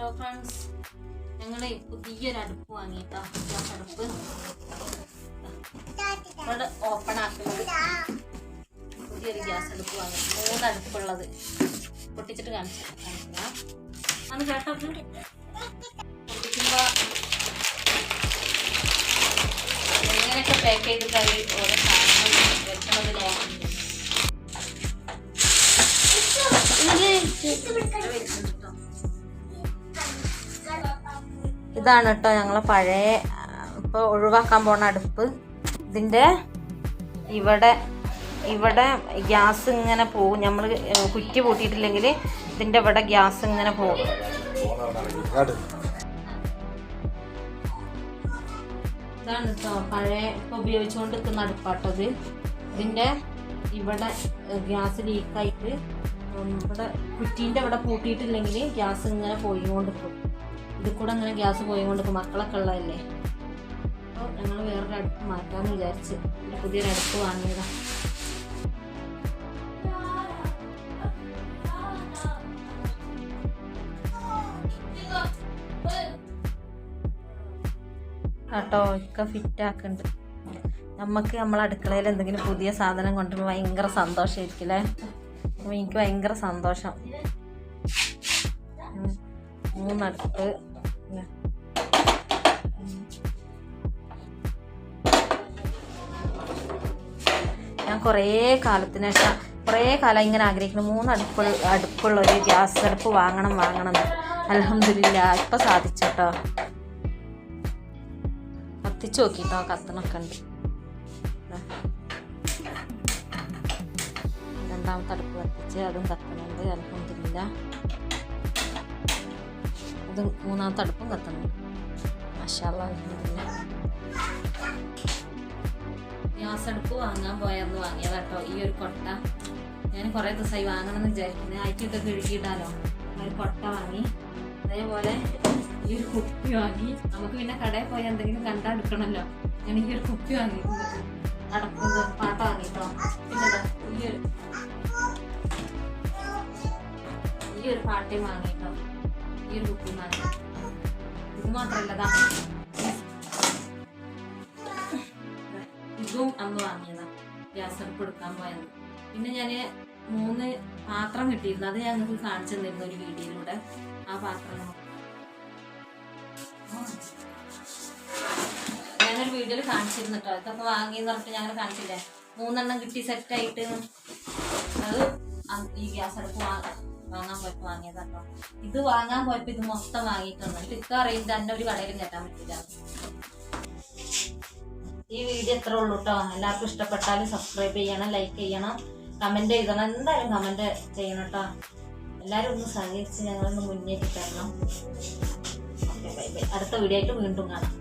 Hello friends. ഞങ്ങൾ പുതിയൊരു അടുപ്പ് വാങ്ങിയിട്ടാ. ഗ്യാസ് അടുപ്പ് ഇവിടെ ഓപ്പൺ ആക്കുന്നത്. പുതിയൊരു ഗ്യാസ് അടുപ്പ് വാങ്ങി മൂന്ന് അടുപ്പുള്ളത്. പൊട്ടിച്ചിട്ട് കാണിച്ചു കാണിക്കുക അന്ന് കേട്ടോ? പൊട്ടിക്കുമ്പോ എങ്ങനെയൊക്കെ പാക്ക് ചെയ്തിട്ടാണ് ഓരോ സാധനങ്ങൾ വെക്കണതിലേ ഇതാണ് കേട്ടോ ഞങ്ങളെ പഴയ ഇപ്പോൾ ഒഴിവാക്കാൻ പോണ അടുപ്പ്. ഇതിന്റെ ഇവിടെ ഇവിടെ ഗ്യാസ് ഇങ്ങനെ പോകും. നമ്മൾ കുറ്റി പൂട്ടിയിട്ടില്ലെങ്കിൽ ഇതിന്റെ ഇവിടെ ഗ്യാസ് ഇങ്ങനെ പോകും. ഇതാണ് കേട്ടോ പഴയ ഇപ്പം ഉപയോഗിച്ചുകൊണ്ട് നിൽക്കുന്ന അടുപ്പാട്ടത് ഇതിന്റെ ഇവിടെ ഗ്യാസ് ലീക്കായിട്ട് ഇവിടെ കുറ്റീന്റെ ഇവിടെ പൂട്ടിയിട്ടില്ലെങ്കിൽ ഗ്യാസ് ഇങ്ങനെ പോയിക്കൊണ്ടിരിക്കും ഇതിൽ കൂടെ അങ്ങനെ ഗ്യാസ് പോയിക്കൊണ്ടിരിക്കും മക്കളൊക്കെ ഉള്ളതല്ലേ? അപ്പോൾ ഞങ്ങൾ വേറൊരു അടുപ്പ് മാറ്റാമെന്ന് വിചാരിച്ച്. ഒരു പുതിയൊരു അടുപ്പ് വാങ്ങിയതാ. കേട്ടോ ഒക്കെ ഫിറ്റ് ആക്കുന്നുണ്ട് നമുക്ക് നമ്മളെ അടുക്കളയിൽ എന്തെങ്കിലും പുതിയ സാധനം കൊണ്ടുവരുമ്പോൾ ഭയങ്കര സന്തോഷമായിരിക്കും അല്ലേ? അപ്പോൾ എനിക്ക് ഭയങ്കര സന്തോഷം. മൂന്നടുപ്പ്. ഇല്ലേ? ഞാൻ കുറേ കാലത്തിന് ശേഷം കുറേ കാലം ഇങ്ങനെ ആഗ്രഹിക്കുന്നു. മൂന്ന് അടുപ്പ് അടുപ്പുള്ള ഒരു ഗ്യാസ് അടുപ്പ് വാങ്ങണം വാങ്ങണം. അലഹമില്ല ഇപ്പം സാധിച്ചു കേട്ടോ കത്തിച്ച് നോക്കിട്ടോ കത്തണൊക്കെ ഉണ്ട്. രണ്ടാമത്തെ അടുപ്പ് കത്തിച്ച് അതും കത്തണുണ്ട് അലഹമില്ല ഇത് മൂന്നാമത്തെ കത്തണം. അലഹമില്ല ഗ്യാസ് അടുപ്പ് വാങ്ങാൻ പോയെന്ന് വാങ്ങിയതാ കേട്ടോ ഈ ഒരു കൊട്ട. ഞാൻ കുറേ ദിവസമായി വാങ്ങണം എന്ന് വിചാരിക്കുന്നത് ആയിട്ടൊക്കെ കിഴുകിയിടാലോ ഒരു കൊട്ട വാങ്ങി. അതേപോലെ ഈ ഒരു കുപ്പി വാങ്ങി. നമുക്ക് പിന്നെ കടയിൽ പോയി എന്തെങ്കിലും കണ്ടാ എടുക്കണമല്ലോ ഞാൻ ഈ ഒരു കുപ്പി വാങ്ങി അടക്കുന്നത് പാട്ട വാങ്ങിട്ടോ. പിന്നെ ഈ ഒരു ഈ ഒരു പാട്ടയും വാങ്ങിട്ടോ ഈ ഒരു വാങ്ങി ഇത് മാത്രല്ല ദാ ഇതും അന്ന് വാങ്ങിയതാ ഗ്യാസ് അടുപ്പ് എടുക്കാൻ പോയത് പിന്നെ ഞാൻ മൂന്ന് പാത്രം കിട്ടിയിരുന്നു അത് ഞാൻ നിങ്ങൾക്ക് കാണിച്ചു തന്നിരുന്നു ഒരു വീഡിയോയിലൂടെ ആ പാത്രം ഞാനൊരു വീഡിയോയിൽ കാണിച്ചിരുന്നു കേട്ടോ ഇതൊക്കെ വാങ്ങിയെന്ന് പറഞ്ഞിട്ട് ഞങ്ങൾ കാണിച്ചില്ലേ മൂന്നെണ്ണം കിട്ടി സെറ്റായിട്ട് അത് ഈ ഗ്യാസ് അടുപ്പ് വാങ്ങാൻ പോയപ്പോ വാങ്ങിയതാട്ടോ ഇത് വാങ്ങാൻ പോയപ്പോ ഇത് മൊത്തം വാങ്ങിയിട്ടുണ്ട് ഇക്ക അറിയില്ല തന്നെ ഒരു കടയിലും കെട്ടാൻ പറ്റില്ല ഈ വീഡിയോ എത്ര ഉള്ളൂ കേട്ടോ എല്ലാവർക്കും ഇഷ്ടപ്പെട്ടാലും സബ്സ്ക്രൈബ് ചെയ്യണം ലൈക്ക് ചെയ്യണം കമന്റ് എഴുതണം. എന്തായാലും കമന്റ് ചെയ്യണം കേട്ടോ എല്ലാവരും ഒന്ന് സഹകരിച്ച് ഞങ്ങളൊന്ന് മുന്നേറ്റി തരണം അടുത്ത വീഡിയോ ആയിട്ട് വീണ്ടും കാണാം.